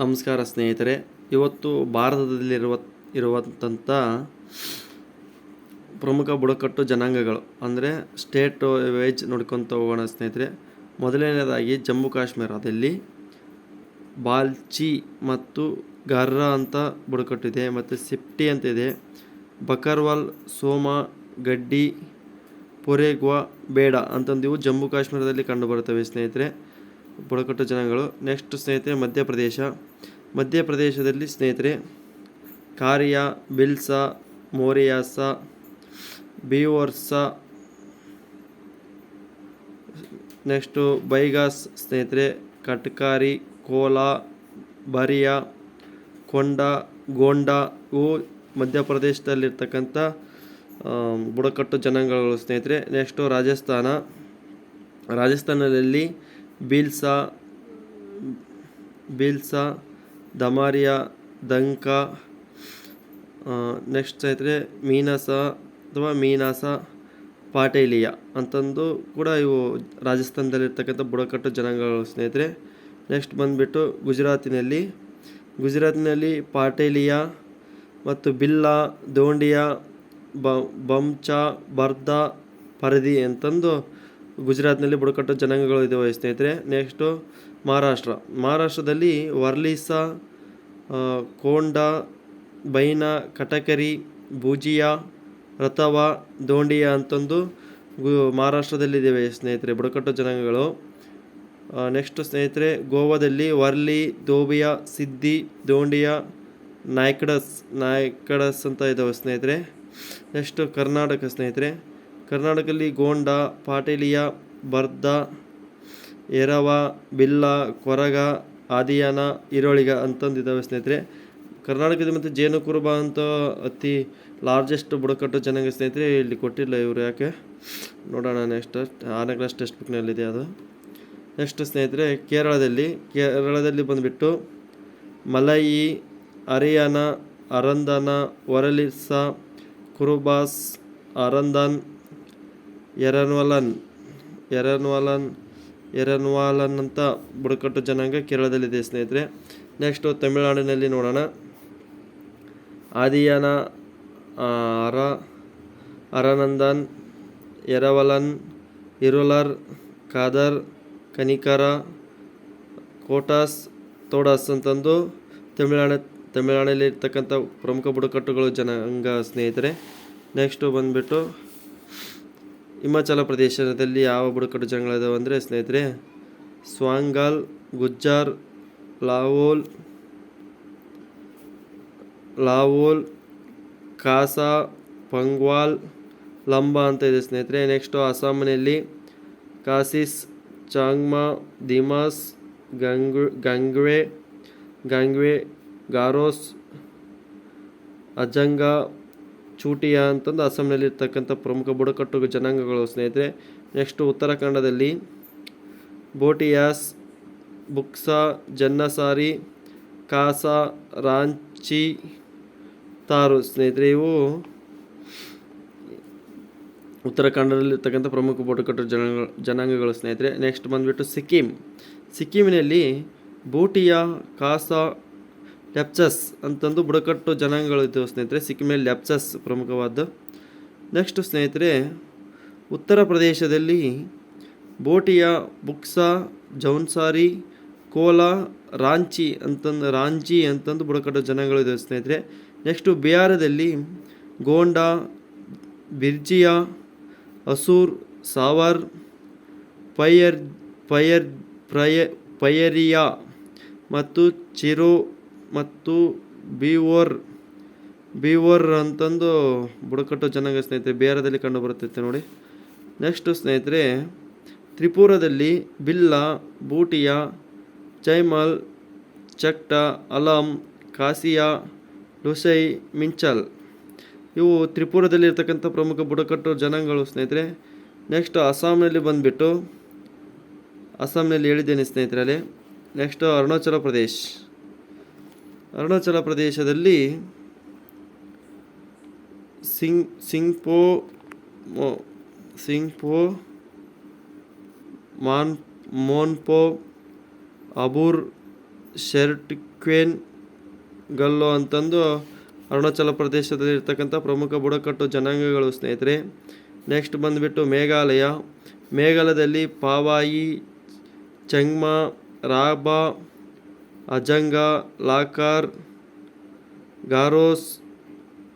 ನಮಸ್ಕಾರ ಸ್ನೇಹಿತರೆ, ಇವತ್ತು ಭಾರತದಲ್ಲಿರುವ ಇರುವಂಥ ಪ್ರಮುಖ ಬುಡಕಟ್ಟು ಜನಾಂಗಗಳು, ಅಂದರೆ ಸ್ಟೇಟ್ ವೇಜ್ ನೋಡ್ಕೊತ ಹೋಗೋಣ ಸ್ನೇಹಿತರೆ. ಮೊದಲನೇದಾಗಿ ಜಮ್ಮು ಕಾಶ್ಮೀರದಲ್ಲಿ ಬಾಲ್ಚಿ ಮತ್ತು ಗರ್ರ ಅಂತ ಬುಡಕಟ್ಟಿದೆ, ಮತ್ತು ಅಂತ ಇದೆ, ಬಕರ್ವಾಲ್, ಸೋಮ, ಗಡ್ಡಿ, ಪೊರೆಗ್ವಾ, ಬೇಡ ಅಂತಂದು ಇವು ಜಮ್ಮು ಕಾಶ್ಮೀರದಲ್ಲಿ ಕಂಡುಬರುತ್ತವೆ ಸ್ನೇಹಿತರೆ. ಬುಡಕಟ್ಟು ಜನಗಳು. ನೆಕ್ಸ್ಟ್ ಸ್ನೇಹಿತರೆ, ಮಧ್ಯಪ್ರದೇಶ. ಮಧ್ಯಪ್ರದೇಶದಲ್ಲಿ ಸ್ನೇಹಿತರೆ, ಕಾರ್ಯ, ಬಿಲ್ಸ, ಮೋರಿಯಾಸ, ಬಿವರ್ಸ ನೆಕ್ಸ್ಟು ಬೈಗಾಸ್ ಸ್ನೇಹಿತರೆ, ಕಟ್ಕಾರಿ, ಕೋಲಾ, ಬರಿಯಾ, ಕೊಂಡ, ಗೋಂಡ ಇವು ಮಧ್ಯಪ್ರದೇಶದಲ್ಲಿರ್ತಕ್ಕಂಥ ಬುಡಕಟ್ಟು ಜನಾಂಗಗಳು ಸ್ನೇಹಿತರೆ. ನೆಕ್ಸ್ಟು ರಾಜಸ್ಥಾನ. ರಾಜಸ್ಥಾನದಲ್ಲಿ ಬೀಲ್ಸಾ, ಬಿಲ್ಸಾ, ದಮಾರಿಯಾ, ದಂಕ ನೆಕ್ಸ್ಟ್ ಸ್ನೇಹಿತರೆ ಮೀನಸ ಅಥವಾ ಮೀನಾಸ, ಪಾಟೇಲಿಯ ಅಂತಂದು ಕೂಡ ಇವು ರಾಜಸ್ಥಾನದಲ್ಲಿರ್ತಕ್ಕಂಥ ಬುಡಕಟ್ಟು ಜನಾಂಗಗಳು ಸ್ನೇಹಿತರೆ. ನೆಕ್ಸ್ಟ್ ಬಂದುಬಿಟ್ಟು ಗುಜರಾತಿನಲ್ಲಿ. ಗುಜರಾತಿನಲ್ಲಿ ಪಾಟೇಲಿಯ ಮತ್ತು ಬಿಲ್ಲಾ, ದೋಂಡಿಯಾ, ಬ, ಬಂಚಾ, ಬರ್ದಾ, ಪರದಿ ಅಂತಂದು ಗುಜರಾತ್ನಲ್ಲಿ ಬುಡಕಟ್ಟು ಜನಾಂಗಗಳು ಇದಾವೆ ಸ್ನೇಹಿತರೆ. ನೆಕ್ಸ್ಟು ಮಹಾರಾಷ್ಟ್ರ. ಮಹಾರಾಷ್ಟ್ರದಲ್ಲಿ ವರ್ಲೀಸ ಕೊಂಡ, ಬೈನ, ಕಟಕರಿ, ಭುಜಿಯಾ ರಥವ ದೋಂಡಿಯಾ ಅಂತಂದು ಗು ಮಹಾರಾಷ್ಟ್ರದಲ್ಲಿದ್ದಾವೆ ಸ್ನೇಹಿತರೆ ಬುಡಕಟ್ಟು ಜನಾಂಗಗಳು. ನೆಕ್ಸ್ಟ್ ಸ್ನೇಹಿತರೆ ಗೋವಾದಲ್ಲಿ ವರ್ಲಿ, ದೋಬಿಯಾ ಸಿದ್ದಿ ದೋಂಡಿಯಾ, ನಾಯ್ಕಡಸ್ ನಾಯ್ಕಡಸ್ ಅಂತ ಇದ್ದಾವೆ ಸ್ನೇಹಿತರೆ. ನೆಕ್ಸ್ಟು ಕರ್ನಾಟಕ ಸ್ನೇಹಿತರೆ. ಕರ್ನಾಟಕದಲ್ಲಿ ಗೋಂಡ, ಪಾಟೇಲಿಯ, ಬರ್ದಾ ಎರವ ಬಿಲ್ಲ, ಕೊರಗ, ಆದಿಯಾನ ಈರೋಳಿಗ ಅಂತಂದಿದ್ದಾವೆ ಸ್ನೇಹಿತರೆ. ಕರ್ನಾಟಕದ ಮತ್ತು ಜೇನು ಕುರುಬ ಅಂತ ಅತಿ ಲಾರ್ಜೆಸ್ಟ್ ಬುಡಕಟ್ಟು ಜನಾಂಗ ಸ್ನೇಹಿತರೆ ಇಲ್ಲಿ ಕೊಟ್ಟಿಲ್ಲ ಇವರು ಯಾಕೆ? ನೋಡೋಣ ನೆಕ್ಸ್ಟ್ ಆರನೇ ಕ್ಲಾಸ್ ಟೆಕ್ಸ್ಟ್ ಬುಕ್ನಲ್ಲಿದೆ ಅದು. ನೆಕ್ಸ್ಟ್ ಸ್ನೇಹಿತರೆ, ಕೇರಳದಲ್ಲಿ ಕೇರಳದಲ್ಲಿ ಬಂದುಬಿಟ್ಟು ಮಲಯಿ ಅರಿಯಾನ ಅರಂದನ ಒರಲಿಸ ಕುರುಬಾಸ್, ಅರಂದನ್ ಎರನ್ವಲನ್, ಎರನ್ವಾಲನ್ ಎರನ್ವಾಲನ್ ಅಂತ ಬುಡಕಟ್ಟು ಜನಾಂಗ ಕೇರಳದಲ್ಲಿದೆ ಸ್ನೇಹಿತರೆ. ನೆಕ್ಸ್ಟು ತಮಿಳುನಾಡಿನಲ್ಲಿ ನೋಡೋಣ. ಆದಿಯಾನ ಅರ, ಅರನಂದನ್, ಎರವಲನ್, ಇರುಲರ್, ಖಾದರ್, ಕನಿಕರ, ಕೋಟಾಸ್, ತೋಡಾಸ್ ಅಂತಂದು ತಮಿಳುನಾಡು ತಮಿಳುನಾಡಲ್ಲಿ ಇರ್ತಕ್ಕಂಥ ಪ್ರಮುಖ ಬುಡಕಟ್ಟುಗಳು ಜನಾಂಗ ಸ್ನೇಹಿತರೆ. ನೆಕ್ಸ್ಟು ಬಂದುಬಿಟ್ಟು ಹಿಮಾಚಲ ಪ್ರದೇಶದಲ್ಲಿ ಯಾವ ಬುಡಕಟ್ಟು ಜನಾಂಗಗಳಿದಾವೆ ಅಂದರೆ ಸ್ನೇಹಿತರೆ, ಸ್ವಾಂಗಾಲ್, ಗುಜ್ಜಾರ್, ಲಾವೋಲ್ ಲಾವೋಲ್ ಕಾಸಾ ಪಂಗ್ವಾಲ್, ಲಂಬಾ ಅಂತ ಇದೆ ಸ್ನೇಹಿತರೆ. ನೆಕ್ಸ್ಟು ಅಸ್ಸಾಂನಲ್ಲಿ ಕಾಸಿಸ್, ಚಾಂಗ್ಮಾ, ದಿಮಾಸ್, ಗಂಗ್, ಗಂಗ್ವೆ ಗಂಗ್ವೆ, ಗಾರೋಸ್, ಅಜಂಗ ಚೂಟಿಯಾ ಅಂತಂದು ಅಸ್ಸಾಂನಲ್ಲಿ ಇರ್ತಕ್ಕಂಥ ಪ್ರಮುಖ ಬುಡಕಟ್ಟು ಜನಾಂಗಗಳು ಸ್ನೇಹಿತರೆ. ನೆಕ್ಸ್ಟು ಉತ್ತರಾಖಂಡದಲ್ಲಿ ಬೋಟಿಯಾಸ್, ಬುಕ್ಸಾ, ಜನ್ನಸಾರಿ, ಕಾಸಾ, ರಾಂಚಿ, ತಾರು ಸ್ನೇಹಿತರೆ. ಇವು ಉತ್ತರಾಖಂಡದಲ್ಲಿರ್ತಕ್ಕಂಥ ಪ್ರಮುಖ ಬುಡಕಟ್ಟು ಜನಾಂಗ, ಜನಾಂಗಗಳು ಸ್ನೇಹಿತರೆ. ನೆಕ್ಸ್ಟ್ ಬಂದುಬಿಟ್ಟು ಸಿಕ್ಕಿಂ. ಸಿಕ್ಕಿಮಿನಲ್ಲಿ ಬೂಟಿಯಾ, ಕಾಸಾ ಲೆಪ್ಚಸ್ ಅಂತಂದು ಬುಡಕಟ್ಟು ಜನಾಂಗಗಳು ಇದ್ದವು ಸ್ನೇಹಿತರೆ. ಸಿಕ್ಕಿಮೇಲೆ ಲ್ಯಾಪ್ಚಸ್ ಪ್ರಮುಖವಾದ್ದು ನೆಕ್ಸ್ಟ್ ಸ್ನೇಹಿತರೆ, ಉತ್ತರ ಪ್ರದೇಶದಲ್ಲಿ ಬೋಟಿಯಾ, ಬುಕ್ಸಾ, ಜೌನ್ಸಾರಿ, ಕೋಲಾ, ರಾಂಚಿ ಅಂತಂದು ರಾಂಚಿ ಅಂತಂದು ಬುಡಕಟ್ಟು ಜನಾಂಗಗಳು ಇದ್ದಾವೆ ಸ್ನೇಹಿತರೆ. ನೆಕ್ಸ್ಟು ಬಿಹಾರದಲ್ಲಿ ಗೋಂಡಾ, ಬಿರ್ಜಿಯಾ, ಅಸೂರ್, ಸಾವರ್, ಪಯರ್ ಪಯರ್, ಪ್ರಯ, ಪಯರಿಯಾ ಮತ್ತು ಚಿರೋ ಮತ್ತು ಬಿಓರ್ ಬಿಓರ್ ಅಂತಂದು ಬುಡಕಟ್ಟು ಜನಾಂಗ ಸ್ನೇಹಿತರೆ ಬಿಹಾರದಲ್ಲಿ ಕಂಡು ಬರುತ್ತೈತೆ ನೋಡಿ. ನೆಕ್ಸ್ಟು ಸ್ನೇಹಿತರೆ, ತ್ರಿಪುರದಲ್ಲಿ ಬಿಲ್ಲ, ಬೂಟಿಯಾ, ಚೈಮಲ್ ಚಕ್ಟ ಅಲಂ, ಕಾಸಿಯಾ, ಲುಸೈ, ಮಿಂಚಲ್. ಇವು ತ್ರಿಪುರದಲ್ಲಿ ಇರ್ತಕ್ಕಂಥ ಪ್ರಮುಖ ಬುಡಕಟ್ಟು ಜನಾಂಗಗಳು ಸ್ನೇಹಿತರೆ. ನೆಕ್ಸ್ಟ್ ಅಸ್ಸಾಂನಲ್ಲಿ ಬಂದುಬಿಟ್ಟು, ಅಸ್ಸಾಂನಲ್ಲಿ ಹೇಳಿದ್ದೇನೆ ಸ್ನೇಹಿತರೆ ನೆಕ್ಸ್ಟು ನೆಕ್ಸ್ಟ್ ಅರುಣಾಚಲ ಪ್ರದೇಶ್. ಅರುಣಾಚಲ ಪ್ರದೇಶದಲ್ಲಿ ಸಿಂಗ್ ಸಿಂಗ್ಪೋ ಸಿಂಗ್ಪೋ, ಮಾನ್, ಮೋನ್ಪೋ, ಅಬೂರ್, ಶೆರ್ಟ್ಕ್ವೇನ್, ಗಲ್ಲೋ ಅಂತಂದು ಅರುಣಾಚಲ ಪ್ರದೇಶದಲ್ಲಿ ಇರ್ತಕ್ಕಂಥ ಪ್ರಮುಖ ಬುಡಕಟ್ಟು ಜನಾಂಗಗಳು ಸ್ನೇಹಿತರೆ. ನೆಕ್ಸ್ಟ್ ಬಂದುಬಿಟ್ಟು ಮೇಘಾಲಯ. ಮೇಘಾಲಯದಲ್ಲಿ ಪಾವಾಯಿ, ಚೆಂಗ್ಮಾ, ರಾಬಾ ಅಜಂಗ, ಲಾಕಾರ್, ಗಾರೋಸ್,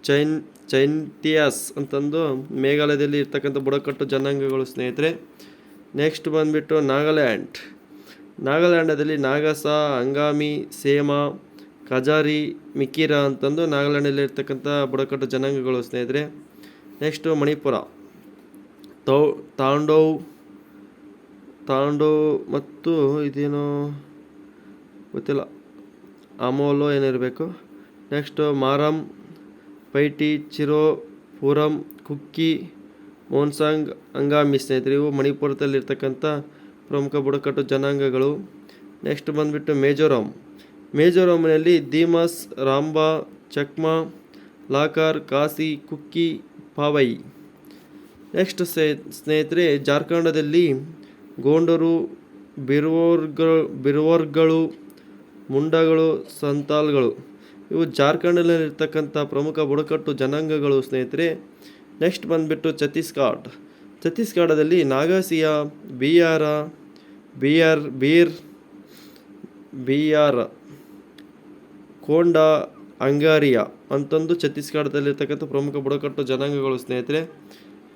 ಚೈನ್, ಚೈಂಟಿಯಾಸ್ ಅಂತಂದು ಮೇಘಾಲಯದಲ್ಲಿ ಇರ್ತಕ್ಕಂಥ ಬುಡಕಟ್ಟು ಜನಾಂಗಗಳು ಸ್ನೇಹಿತರೆ. ನೆಕ್ಸ್ಟ್ ಬಂದುಬಿಟ್ಟು ನಾಗಾಲ್ಯಾಂಡ್. ನಾಗಾಲ್ಯಾಂಡದಲ್ಲಿ ನಾಗಸ ಅಂಗಾಮಿ ಸೇಮಾ, ಕಜಾರಿ ಮಿಕ್ಕಿರ ಅಂತಂದು ನಾಗಾಲ್ಯಾಂಡಲ್ಲಿ ಇರ್ತಕ್ಕಂಥ ಬುಡಕಟ್ಟು ಜನಾಂಗಗಳು ಸ್ನೇಹಿತರೆ. ನೆಕ್ಸ್ಟು ಮಣಿಪುರ. ತೌ ತಾಂಡೋವ್ ತಾಂಡೋ ಮತ್ತು ಇದೇನೋ? ಗೊತ್ತಿಲ್ಲ. ಅಮೋಲೋ ಏನಿರಬೇಕು? ನೆಕ್ಸ್ಟು ಮಾರಮ್ ಪೈಟಿ, ಚಿರೋ, ಪೂರಂ, ಕುಕ್ಕಿ, ಮೋನ್ಸಾಂಗ್, ಅಂಗಾಮಿ ಸ್ನೇಹಿತರು, ಇವು ಮಣಿಪುರದಲ್ಲಿರ್ತಕ್ಕಂಥ ಪ್ರಮುಖ ಬುಡಕಟ್ಟು ಜನಾಂಗಗಳು. ನೆಕ್ಸ್ಟ್ ಬಂದುಬಿಟ್ಟು ಮೇಜೋರಾಮ್. ಮೇಜೋರಾಮ್ನಲ್ಲಿ ದೀಮಸ್, ರಾಂಬಾ, ಚಕ್ಮಾ, ಲಾಕಾರ್, ಕಾಸಿ, ಕುಕ್ಕಿ, ಪಾವೈ. ನೆಕ್ಸ್ಟ್ ಸ್ನೇಹಿತರೆ, ಜಾರ್ಖಂಡದಲ್ಲಿ ಗೋಂಡರು, ಬಿರುವರ್ಗ, ಬಿರುವೋರ್ಗಳು ಮುಂಡಗಳು, ಸಂತಾಲ್ಗಳು. ಇವು ಜಾರ್ಖಂಡಲ್ಲಿರ್ತಕ್ಕಂಥ ಪ್ರಮುಖ ಬುಡಕಟ್ಟು ಜನಾಂಗಗಳು ಸ್ನೇಹಿತರೆ. ನೆಕ್ಸ್ಟ್ ಬಂದುಬಿಟ್ಟು ಛತ್ತೀಸ್ಗಢ. ಛತ್ತೀಸ್ಗಢದಲ್ಲಿ ನಾಗಾಸಿಯಾ ಬಿ ಆರ್ ಬೀರ್ ಬಿಯಾರ ಕೊಂಡ, ಅಂಗಾರಿಯಾ ಅಂತಂದು ಛತ್ತೀಸ್ಗಢದಲ್ಲಿರ್ತಕ್ಕಂಥ ಪ್ರಮುಖ ಬುಡಕಟ್ಟು ಜನಾಂಗಗಳು ಸ್ನೇಹಿತರೆ.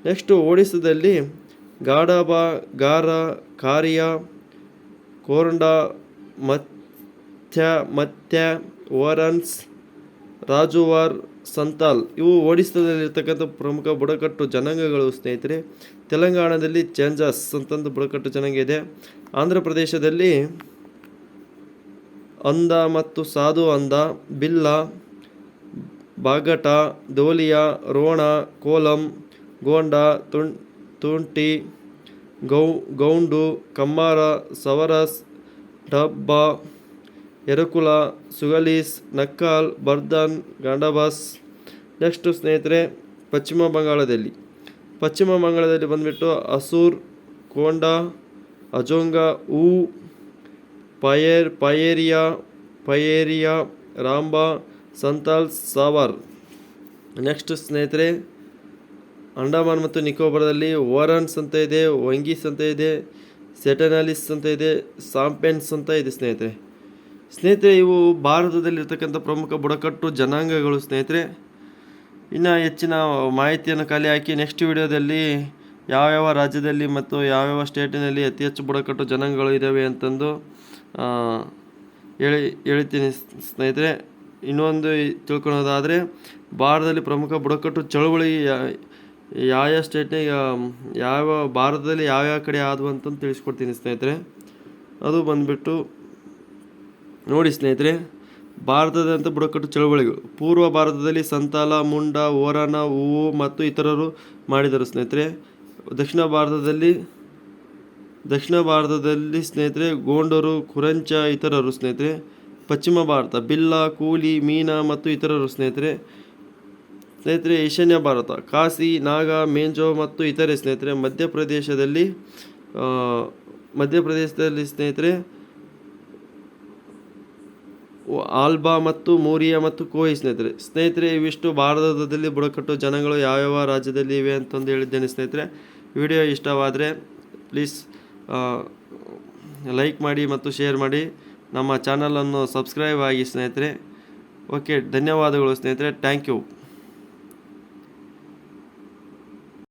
ನೆಕ್ಸ್ಟು ಒಡಿಸ್ಸಾದಲ್ಲಿ ಗಾಡಬ, ಗಾರ, ಕಾರಿಯಾ, ಕೋರಂಡ ಮತ್ಯ ಮತ್ಯ ಓರನ್ಸ್ ರಾಜುವಾರ್, ಸಂತಾಲ್ ಇವು ಒಡಿಸ್ಸಾದಲ್ಲಿರ್ತಕ್ಕಂಥ ಪ್ರಮುಖ ಬುಡಕಟ್ಟು ಜನಾಂಗಗಳು ಸ್ನೇಹಿತರೆ. ತೆಲಂಗಾಣದಲ್ಲಿ ಚೇಂಜಸ್ ಅಂತಂದು ಬುಡಕಟ್ಟು ಜನಾಂಗ ಇದೆ. ಆಂಧ್ರ ಪ್ರದೇಶದಲ್ಲಿ ಅಂದ ಮತ್ತು ಸಾಧು ಅಂದ ಬಿಲ್ಲ, ಬಾಗಟ, ದೋಲಿಯಾ, ರೋಣ, ಕೋಲಂ, ಗೋಂಡ ತುಂ ತುಂಟಿ, ಗೌ, ಗೌಂಡು, ಕಮ್ಮಾರ, ಸವರಸ್, ಡಬ್ಬ ಎರಕುಲ, ಸುಗಲೀಸ್, ನಕ್ಕಾಲ್, ಬರ್ದಾನ್, ಗಾಂಡಾಬಾಸ್. ನೆಕ್ಸ್ಟು ಸ್ನೇಹಿತರೆ, ಪಶ್ಚಿಮ ಬಂಗಾಳದಲ್ಲಿ. ಪಶ್ಚಿಮ ಬಂಗಾಳದಲ್ಲಿ ಬಂದುಬಿಟ್ಟು ಅಸೂರ್, ಕೋಂಡಾ, ಅಜೋಂಗ, ಊ, ಪಯೇರ್, ಪಯೇರಿಯಾ ಪಯೇರಿಯಾ, ರಾಂಬಾ, ಸಂತಾಲ್, ಸಾವಾರ್. ನೆಕ್ಸ್ಟ್ ಸ್ನೇಹಿತರೆ, ಅಂಡಮಾನ್ ಮತ್ತು ನಿಕೋಬಾರದಲ್ಲಿ ವಾರನ್ಸ್ ಅಂತ ಇದೆ, ವಂಗೀಸ್ ಅಂತ ಇದೆ, ಸೆಟನಾಲಿಸ್ ಅಂತ ಇದೆ, ಸಾಂಪೆನ್ಸ್ ಅಂತ ಇದೆ ಸ್ನೇಹಿತರೆ. ಸ್ನೇಹಿತರೆ, ಇವು ಭಾರತದಲ್ಲಿರ್ತಕ್ಕಂಥ ಪ್ರಮುಖ ಬುಡಕಟ್ಟು ಜನಾಂಗಗಳು ಸ್ನೇಹಿತರೆ. ಇನ್ನು ಹೆಚ್ಚಿನ ಮಾಹಿತಿಯನ್ನು ಖಾಲಿ ಹಾಕಿ ನೆಕ್ಸ್ಟ್ ವಿಡಿಯೋದಲ್ಲಿ ಯಾವ್ಯಾವ ರಾಜ್ಯದಲ್ಲಿ ಮತ್ತು ಯಾವ್ಯಾವ ಸ್ಟೇಟಿನಲ್ಲಿ ಅತಿ ಹೆಚ್ಚು ಬುಡಕಟ್ಟು ಜನಾಂಗಗಳು ಇದ್ದಾವೆ ಅಂತಂದು ಹೇಳಿ, ಹೇಳ್ತೀನಿ ಸ್ನೇಹಿತರೆ. ಇನ್ನೊಂದು ತಿಳ್ಕೊಳೋದಾದರೆ, ಭಾರತದಲ್ಲಿ ಪ್ರಮುಖ ಬುಡಕಟ್ಟು ಚಳುವಳಿ ಯಾವ ಯಾವ ಸ್ಟೇಟ್ನಾಗ ಯಾವ ಭಾರತದಲ್ಲಿ ಯಾವ್ಯಾವ ಕಡೆ ಆದವು ಅಂತಂದು ತಿಳಿಸ್ಕೊಡ್ತೀನಿ ಸ್ನೇಹಿತರೆ. ಅದು ಬಂದುಬಿಟ್ಟು ನೋಡಿ ಸ್ನೇಹಿತರೆ, ಭಾರತದಂಥ ಬುಡಕಟ್ಟು ಚಳವಳಿಗಳು. ಪೂರ್ವ ಭಾರತದಲ್ಲಿ ಸಂತಾಲ, ಮುಂಡ ಓರನ ಹೂವು ಮತ್ತು ಇತರರು ಮಾಡಿದರು ಸ್ನೇಹಿತರೆ. ದಕ್ಷಿಣ ಭಾರತದಲ್ಲಿ ದಕ್ಷಿಣ ಭಾರತದಲ್ಲಿ ಸ್ನೇಹಿತರೆ, ಗೋಂಡರು, ಕುರಂಚ ಇತರರು ಸ್ನೇಹಿತರೆ. ಪಶ್ಚಿಮ ಭಾರತ, ಬಿಲ್ಲ, ಕೂಲಿ, ಮೀನ ಮತ್ತು ಇತರರು ಸ್ನೇಹಿತರೆ. ಸ್ನೇಹಿತರೆ, ಈಶಾನ್ಯ ಭಾರತ ಕಾಸಿ ನಾಗ, ಮೇಂಜೋ ಮತ್ತು ಇತರೆ ಸ್ನೇಹಿತರೆ. ಮಧ್ಯಪ್ರದೇಶದಲ್ಲಿ ಮಧ್ಯಪ್ರದೇಶದಲ್ಲಿ ಸ್ನೇಹಿತರೆ ಆಲ್ಬಾ ಮತ್ತು ಮೂರಿಯಾ ಮತ್ತು ಕೋಯಿ ಸ್ನೇಹಿತರೆ. ಸ್ನೇಹಿತರೆ, ಇವಿಷ್ಟು ಭಾರತದಲ್ಲಿ ಬುಡಕಟ್ಟು ಜನಗಳು ಯಾವ್ಯಾವ ರಾಜ್ಯದಲ್ಲಿ ಇವೆ ಅಂತಂದು ಹೇಳಿದ್ದೇನೆ ಸ್ನೇಹಿತರೆ. ವಿಡಿಯೋ ಇಷ್ಟವಾದರೆ ಪ್ಲೀಸ್ ಲೈಕ್ ಮಾಡಿ ಮತ್ತು ಶೇರ್ ಮಾಡಿ. ನಮ್ಮ ಚಾನಲನ್ನು ಸಬ್ಸ್ಕ್ರೈಬ್ ಆಗಿ ಸ್ನೇಹಿತರೆ. ಓಕೆ, ಧನ್ಯವಾದಗಳು ಸ್ನೇಹಿತರೆ. Thank you.